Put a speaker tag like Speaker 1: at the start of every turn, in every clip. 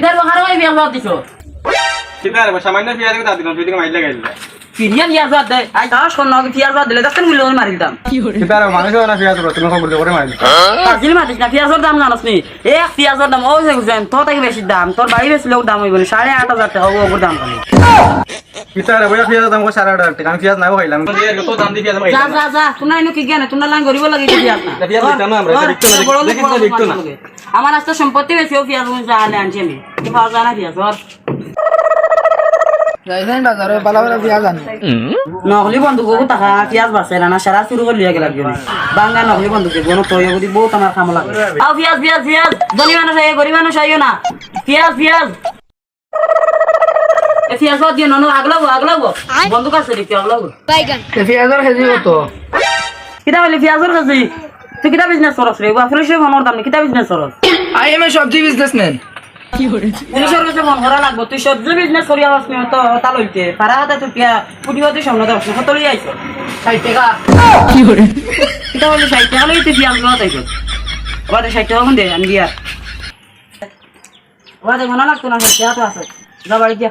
Speaker 1: ইতার বাহার ভাই বিয়া দিছো।
Speaker 2: কিতা রে সামান্য পিয়াজ দিকে দিলাম তুই দিকে মাইল লাগাইল
Speaker 1: দে আই শোন দিলে দেখেনগুলো মারি দিতাম
Speaker 2: কিতা রে মানুষ না পিয়াজ তুমি খবর করে মাইল
Speaker 1: পাঁচদিন মাতিস না পেঁয়াজের দাম জানাস নি এক পেঁয়াজের দাম ও যে তোর থেকে বেশি দাম তোর বাড়ি বেশি লোক দাম হইব না সাড়ে আট হাজার টাকা ওগুর দাম খালি
Speaker 2: কিতা রে পিয়াজ দাম কো সারা আট টাকা আমি পিয়াজ নাও খাইলাম তো দাম দি পিয়াজ
Speaker 1: যা যা যা তোমরা এনে কি জ্ঞান তোমরা লাইন করিব লাগে পেঁয়াজ না
Speaker 2: পেঁয়াজ দিতাম না আমরা,
Speaker 1: ধর,
Speaker 2: না,
Speaker 1: বড় লোক,
Speaker 2: দেখি
Speaker 1: বড়
Speaker 2: তো
Speaker 1: লোক
Speaker 2: বিকতো না।
Speaker 1: আমার আজকে সম্পত্তি বেশি ও পেঁয়াজ আনছি আমি কি পাওয়া যায় না পেঁয়াজ ধর
Speaker 3: যাইছেন বাজারে বালা বালা পিয়াজ আনি
Speaker 1: নকলি বন্ধু গো টাকা পেঁয়াজ বাঁচে না সারা শুরু করলি আগে লাগবে বাঙ্গা নকলি বন্ধু কে বোন তৈ গদি বহুত আমার কাম লাগে। আও পেঁয়াজ পেঁয়াজ পেঁয়াজ ধনী মানুষ আইয়ে গরিব মানুষ আইও না। পেঁয়াজ পেঁয়াজ। আগলাবো আগলাবো কাছে দেখি আগলাবো
Speaker 3: পিয়াজের
Speaker 1: বলি পেঁয়াজের কাছে তুই কিতা বিজনেস করস রে বাফরে সে মনোর দাম কিতা বিজনেস করস
Speaker 3: আই এম এ সবজি বিজনেসম্যান
Speaker 1: তুই সবজি বিজনেস করি আস নি তো তা লইতে পারা হাতে তুই পিয়া পুটি হতে সামনে দশ কত লই আইছো?
Speaker 3: ষাট টাকা।
Speaker 1: কিতা বলি ষাট টাকা লই তুই পেঁয়াজ লওয়া তাইছো ওবাদে ষাট টাকা কোন দে আমি দিয়া। ওবাদে মনে লাগতো না ষাট টাকা তো আছে। যা বাড়ি দিয়া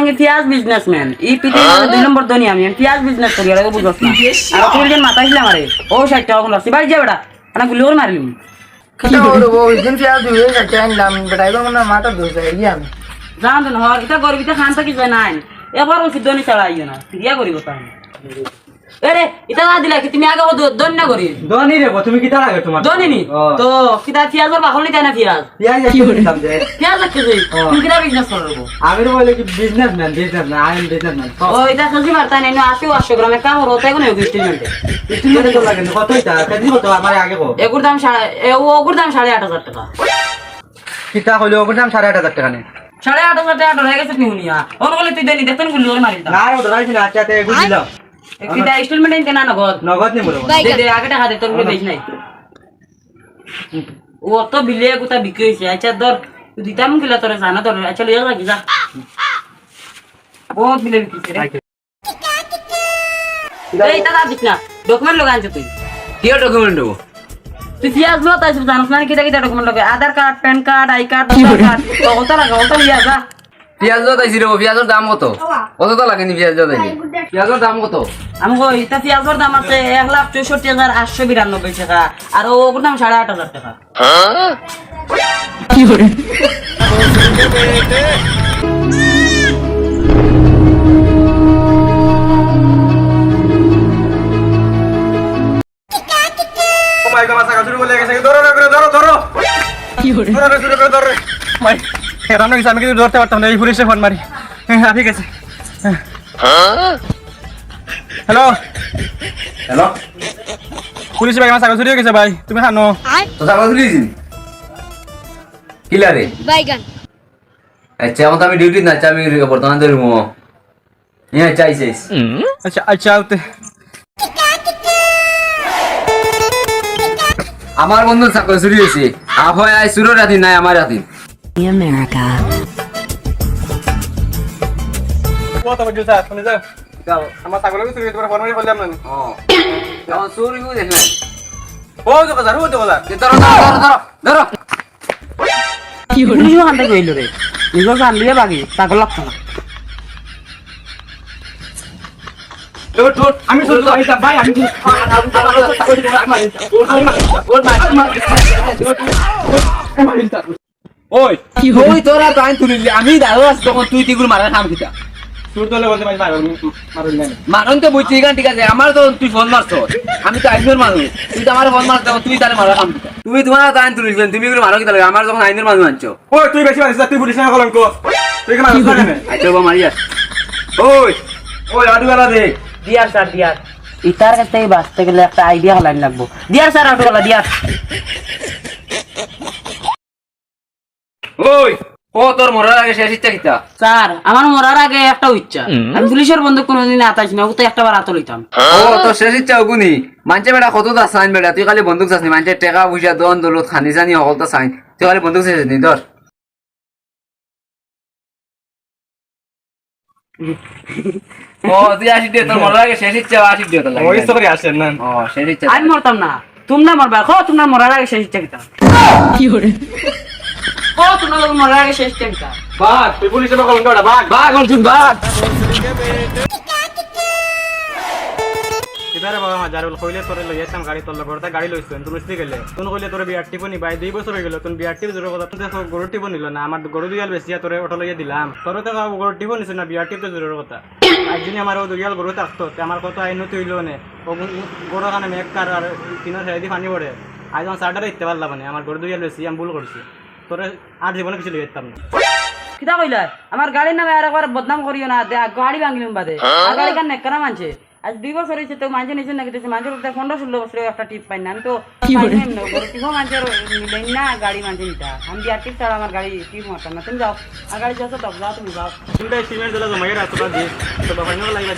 Speaker 1: আমি পেঁয়াজ বিজনেসম্যান এই পৃথিবীর দুই নম্বর ধনী আমি আমি পেঁয়াজ বিজনেস করি আর বুঝছ না আর তুই যেন মাথা ছিল আমারে ও ষাট টাকা কোন লাগছে বাড়ি যা বেটা আমি মারিলিম
Speaker 3: মনে হয় মাথা ধরছে গিয়ে আমি।
Speaker 1: জান তো নহর এটা গরিবিতে খান থাকি যায় নাই। এবার ওষুধ দনি ছাড়া আইও না। ফিরিয়া করিব তাই দিলা কি তুমি আগে দন না করি?
Speaker 2: দনি রে তুমি কিতা তোমার?
Speaker 1: দনি নি তো না
Speaker 2: কি
Speaker 1: তুমি কিতা বিজনেস করব
Speaker 2: আমি বলে কি businessman businessman I am businessman
Speaker 1: ও এটা সজি মারতা নাই না আসি আটশো গ্রামে কাম হলো তাই কোনো স্টেটমেন্টে
Speaker 2: স্টুডেন্ট তো লাগে? কত এটা কেজি কত? আমার আগে কো।
Speaker 1: এগুর দাম সাড়ে এ ওগুর দাম সাড়ে আট হাজার টাকা।
Speaker 2: কিতা হইল? ওগুলো দাম সাড়ে আট হাজার টাকা নে।
Speaker 1: সাড়ে আট হাজার টাকা হয়ে গেছে নিহুনিয়া অন বলে তুই দেনি দেখতেন গুলি ওর মারি
Speaker 2: না ওটা আচ্ছা তে
Speaker 1: কিতা স্টেটমেন্ট এনকে না নগদ?
Speaker 2: নগদ নি বলো।
Speaker 1: দে দে আগে টাকা দে তোরগুলো বেশ নাই। ও তো বিলে কোথা বিক্রি হয়েছে আচ্ছা ধর দিতাম গিলা তোর জানা তোর আচ্ছা লিয়ে রাখি যা। বহুত বিলে বিক্রি রে। এই দাদা দিস না ডকুমেন্ট লগা আনছো তুই।
Speaker 4: কি ডকুমেন্ট দেবো
Speaker 1: তুই পিয়াজ লো তাই জানাস না কিটা কিটা ডকুমেন্ট লাগে? Aadhaar card PAN card I card voter card লাগে কত লিয়া যা।
Speaker 4: পিঁয়াজ দাইছি রে পিঁয়াজের দাম কত? কত তো লাগেনি পিঁয়াজ দাইনি পিঁয়াজের দাম কত?
Speaker 1: আমি কই এটা পেঁয়াজের দাম আছে এক লাখ চৌষট্টি হাজার আটশো বিরানব্বই টাকা আর ওগুর দাম সাড়ে আট হাজার টাকা।
Speaker 2: ও মাই গড শুরু করে গেছে। ধরো ধরো ধরো ধরো। কি ধরো শুরু ধরো। মাই হেরান হইছে আমি কিন্তু ধরতে পারতাম না এই পুলিশে ফোন মারি। হ্যাঁ ঠিক আছে। হ্যালো
Speaker 4: হ্যালো
Speaker 2: পুলিশ ভাই আমার ছাগল চুরি গেছে ভাই তুমি খানো
Speaker 4: তো ছাগল তুলিছি কিলা রে
Speaker 5: বাইগান।
Speaker 4: আচ্ছা আমার তো আমি ডিউটি না আচ্ছা আমি বর্তমান ধরে মো হ্যাঁ চাইছিস
Speaker 2: আচ্ছা আচ্ছা ওতে
Speaker 4: আমার বন্ধু ছাগল চুরি হয় আই সুরো রাতি নাই আমার রাতি।
Speaker 6: America.
Speaker 2: ও তো বলছো স্যার শুনে যাও আমার ছাগল চুরি হয়েছে ফোন মারি বললাম না
Speaker 4: ও কেমন চুরি হয়ে দেখলেন
Speaker 2: ও তো বাজার ও তো বাজার
Speaker 4: ধরো ধরো ধরো ধরো
Speaker 1: পুলিশ ওখান থেকে হইল রে নিজের জান দিয়ে বাগি তাকে লাগতো না
Speaker 2: আমি ভাই আমি ওই
Speaker 4: ওই তোরা তো আইন তুলিলি আমি দাঁড়ো আছি তখন তুই কিতা?
Speaker 2: মারুন
Speaker 4: তো বুঝছি ঠিক আছে আমার তো তুই ফোন মারছ। আমি তো আইনের মানুষ। তুই তো আমার ফোন মারছ তুই তাহলে মারা খাম তুমি তোমার তো আইন তুলিস তুমি এগুলো মারো কিতা লাগে? আমার যখন আইনের মানুষ আনছো।
Speaker 2: ওই তুই বেশি মারিস তুই পুলিশ না কলঙ্ক। তুই কেন মারিস না
Speaker 4: আচ্ছা বাবা মারিয়া
Speaker 2: ওই ওই আডু বেলা দে।
Speaker 1: দিয়ার স্যার দিয়ার। ইতার কাছ থেকে বাঁচতে গেলে একটা আইডিয়া হলাইন লাগবো। দিয়ার স্যার অটোওয়ালা দিয়ার।
Speaker 4: ওই ও তোর মরার আগে শেষ ইচ্ছা কিতা?
Speaker 1: স্যার আমার মরার আগে একটা ইচ্ছা আমি পুলিশের বন্ধু কোনোদিন আতাইছি না ও তো একটা বার আতো লইতাম
Speaker 4: ও তোর শেষ ইচ্ছা ওগুনি মানছে বেটা কত দা সাইন বেটা? তুই খালি বন্দুক চাসনি মানছে টেকা পয়সা দন দৌলত খানি জানি সকল তো সাইন তুই খালি বন্দুক নি ধর। ও তুই আসি দিও তোর মরার আগে শেষ ইচ্ছা আসি দিও তোর
Speaker 2: ওই
Speaker 4: লাগে
Speaker 2: তো করে আসেন না
Speaker 4: ও শেষ ইচ্ছা
Speaker 1: আমি মরতাম না। তোমরা মরবা খো তোমরা মরার আগে শেষ ইচ্ছা কিতা। যখন মরার আগে শেষ ইচ্ছা কিতা
Speaker 2: বাঘ তুই পুলিশে বকল কোনটা বাঘ
Speaker 4: বাঘ অর্জুন বাঘ।
Speaker 2: কিদারে বাবা মা জারুল কইলে তোরে লই যেতাম গাড়ি তোর লগর গাড়ি লইছ তুই লইতে গেলে। তুই কইলে তোরে বিয়ার টিপ নি ভাই দুই বছর হয়ে গেল তুই বিয়ার টিপ জোর কথা দেখো গরু টিপ নিল না আমার গরু দুইয়াল বেশি তোরে অটো লইয়া দিলাম। তোর তো গরু টিপ নিছ না বিয়ার টিপ তো জোরের কথা। আজ দিনে আমার ও দুইয়াল গরু থাকতো তে আমার কত আইন তুইল নে। গরু খানে মেঘ কার আর তিনের সাইডে পানি পড়ে আজ আমার সাড়ে ইতে পারলাম মানে আমার গরু দুইয়াল বেশি আমি ভুল করছি তোরে আর জীবনে কিছু যেতাম না।
Speaker 1: কিতা কইলা? আমার গাড়ির নামে আর একবার বদনাম করিও না দে গাড়ি ভাঙিলাম বাদে। আর গাড়ি কান নেকরা মানছে? আজ দুই বছর হয়েছে তো মানছে নিছে না কিন্তু মানছে তো পনেরো ষোলো বছর একটা টিপ পাই না। আমি তো টিপও মানছে মিলেন না গাড়ি মানছে নিতা। আমি আর টিপ ছাড়া আমার গাড়ি টিপ মারতাম না। তুমি যাও। আর গাড়ি যাও তো যাও তুমি যাও।
Speaker 2: তিনটা স্টিমেন্ট দিলে জমাই দিস তো বাবা নিয়ে লাগিবা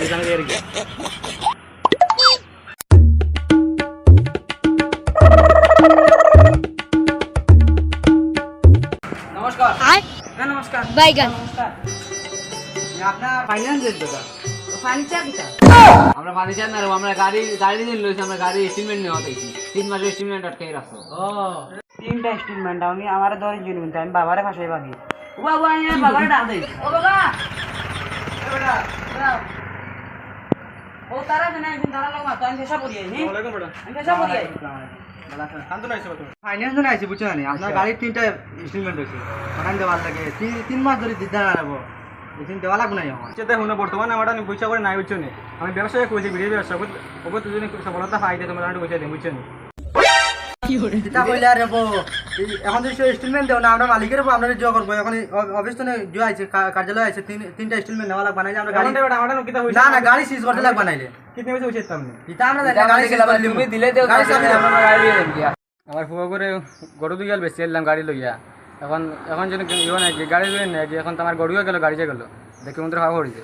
Speaker 5: বাইগান
Speaker 3: আপনার ফাইন্যান্সের দোকান।
Speaker 4: আমরা ফার্নিচার না আমরা গাড়ি গাড়ি দিন লইছি আমরা গাড়ি এস্টিমেট নেওয়া হইছি তিন মাসের এস্টিমেট আটকাই রাখছো।
Speaker 1: ও। তিনটা স্টেটমেন্ট আমি আমার ধরে জুন কিন্তু আমি বাবারে ফাঁসাই ভাগি ও বাবা আমি বাবারে ডাক দেই ও বাবা। এ বেটা দাঁড়াও। ও তারা জানা একদিন তারা লোক আমি পেশা পড়ি নি?
Speaker 2: ওয়ালাইকুম বেটা
Speaker 1: আমি পেশা পড়ি
Speaker 3: ফাইন্যান্স জন্য আইছি বুঝছ না আপনার গাড়ির তিনটা ইনস্টলমেন্ট হয়েছে। ওখানে দেওয়ার লাগে। তিন- তিন মাস ধরে দিতে নেব এদিন দেওয়া লাগবে না আমার।
Speaker 2: চেতে শুনো বর্তমানে আমার আমি পয়সা করে নাই বুঝছ আমি ব্যবসায় করেছি বিড়ি ব্যবসা। ওপর যদি সফলতা পাই তোমার পয়সা দিই বুঝছ নি
Speaker 3: চিন্তা আর হব এখন যদি ইনস্টলমেন্ট দেবো না আমরা মালিকের উপর আমরা জোয়া করব। এখন অফিস তো জোয়া আছে কার্যালয় আছে তিন তিনটা ইনস্টলমেন্ট নেওয়া লাগবে না আমরা গাড়ি
Speaker 2: গাড়ি আমার
Speaker 3: না না গাড়ি সিজ করতে লাগবে নাইলে।
Speaker 2: কিতনে পয়সা হইছে তামনি
Speaker 3: এটা আমরা গাড়ি সিজ
Speaker 4: তুমি দিলে দেও
Speaker 3: গাড়ি চাবি
Speaker 4: আমরা গাড়ি দিয়ে দেব
Speaker 2: আমার ফুয়া করে গরু দুই গেল বেশি এলাম গাড়ি লইয়া। এখন এখন যদি ইয়ে নাই গাড়ি লইয়া নাই এখন তো আমার গরুও গেল গাড়ি যে গেল। দেখি মন্দির খাওয়া পড়িছে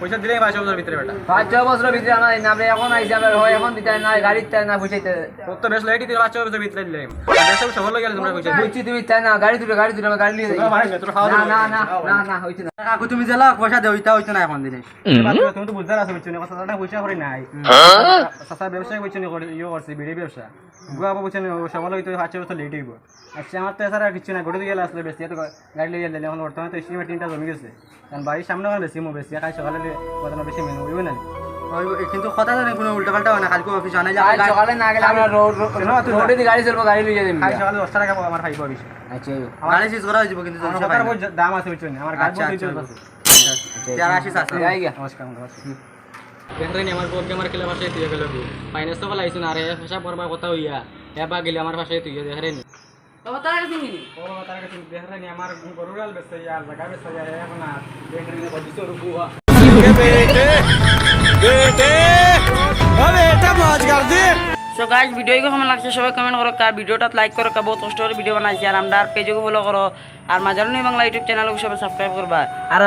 Speaker 3: পয়সা
Speaker 2: দিলেই পাঁচ বছর ভিতরে বেটা।
Speaker 4: পাঁচ ছয় বছরের ভিতরে আমরা এই না এখন আমরা হয় এখন দিতে না গাড়ি দিতে না পয়সা
Speaker 2: তোর তো বেশ লাইটি দিলে পাঁচ ছয় বছর ভিতরে দিলে বেশ সফল লইয়া তোমরা পয়সা
Speaker 4: বুঝছি তুমি তাই না গাড়ি তুলে গাড়ি তুলে আমরা গাড়ি নিয়ে না না না না না হইছে না।
Speaker 3: কাকু তুমি জেলা পয়সা দেও হইতো না এখন দিনে
Speaker 2: তুমি তো বুঝতে পারছ বুঝছ না কথা পয়সা করে নাই। সাসা ব্যবসা বুঝছ না করে ইয়ে করছে বিড়ি ব্যবসা। গুয়া না হইতো পাঁচ ছয় বছর লেট হইব। আচ্ছা আমার তো এছাড়া কিছু না গরু দিয়ে আসলে বেশি তো গাড়ি লইয়া দিলে এখন বর্তমানে তো স্টিমের তিনটা জমি গেছে। কারণ বাড়ির সামনে বেশি মো বেশি সকালে বেশি মেনু না
Speaker 3: কিন্তু কথা জানি কোনো উল্টা পাল্টা হয় না কালকে অফিস আনে
Speaker 4: আজ সকালে না গেলে আমরা রোড রোডে গাড়ি চলবো গাড়ি নিয়ে যাই
Speaker 2: খাই সকালে দশটা টাকা আমার খাইব বেশি
Speaker 4: আচ্ছা
Speaker 3: গাড়ি সিজ করা হয়েছিল কিন্তু
Speaker 2: দাম আছে বুঝছ না? আমার গাড়ি
Speaker 3: আচ্ছা,
Speaker 2: বহুত
Speaker 3: আচ্ছা,
Speaker 2: আছে নমস্কার নমস্কার। আমার বোর্ড আমার খেলে পাশে তুই গেল ফাইন্যান্স তো লাইছো না আরে হিসাব করবার কথা হইয়া। এবার গেলে আমার পাশে তুই দেখলেন
Speaker 1: বাবা তারা কাছে নিনি
Speaker 2: ও তার কাছে দেখলেন আমার গরুরাল বেসে জায়গা বেসে এখন আর দেখলেন রুকুয়া
Speaker 1: সো গাইজ কেমন লাগছে সবাই কমেন্ট করো আর ভিডিওটা লাইক করো, কা বহুত কষ্ট করে ভিডিও বানাইছি, আর আমরা পেজকে ফলো করো, আর মাজারুনি বাংলা ইউটিউব চ্যানেলকে সবাই সাবস্ক্রাইব করবা। আর